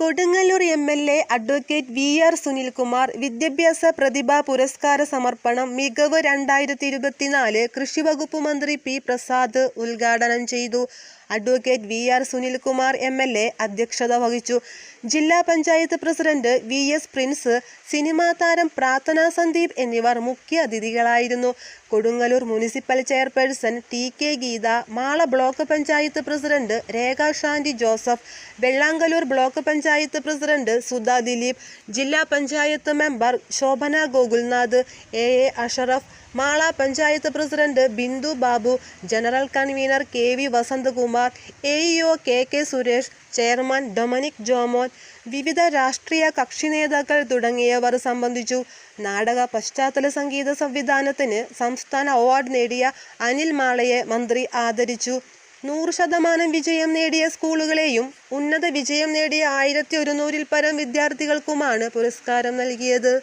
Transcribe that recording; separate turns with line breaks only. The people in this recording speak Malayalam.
Kodungallur M L A advocate V R Sunilkumar വിദ്യാഭ്യാസ പ്രതിഭാ പുരസ്കാര സമർപ്പണം മികവ് രണ്ടായിരത്തി ഇരുപത്തിനാല് കൃഷിവകുപ്പ് മന്ത്രി പി പ്രസാദ് ഉദ്ഘാടനം ചെയ്തു. Advocate V R Sunilkumar M L A അധ്യക്ഷത വഹിച്ചു. ജില്ലാ panchayat president V S Prince cinema താരം പ്രാർത്ഥന സന്ദീപ് എന്നിവർ മുഖ്യ അതിഥികളായിരുന്നു. Kodungallur municipal chairperson T K Geetha Mala block panchayat president Rekha Shanty Joseph Vellangallur block panchayat president Sudha Dileep ജില്ലാ panchayat member Shobhana Gokulnath A A Ashraf Mala panchayat president Bindu Babu general convener K V Vasanthakumar A E O K K Suresh chairman Dominic Jomon വിവിധ രാഷ്ട്രീയ കക്ഷി നേതാക്കൾ തുടങ്ങിയവർ സംബന്ധിച്ചു. നാടക പശ്ചാത്തല സംഗീത സംവിധാനത്തിന് സംസ്ഥാന അവാർഡ് നേടിയ അനിൽ മാളയെ മന്ത്രി ആദരിച്ചു. നൂറ് ശതമാനം വിജയം നേടിയ സ്കൂളുകളെയും ഉന്നത വിജയം നേടിയ ആയിരത്തി ഒരുന്നൂറിൽ പരം വിദ്യാർത്ഥികൾക്കുമാണ് പുരസ്കാരം നൽകിയത്.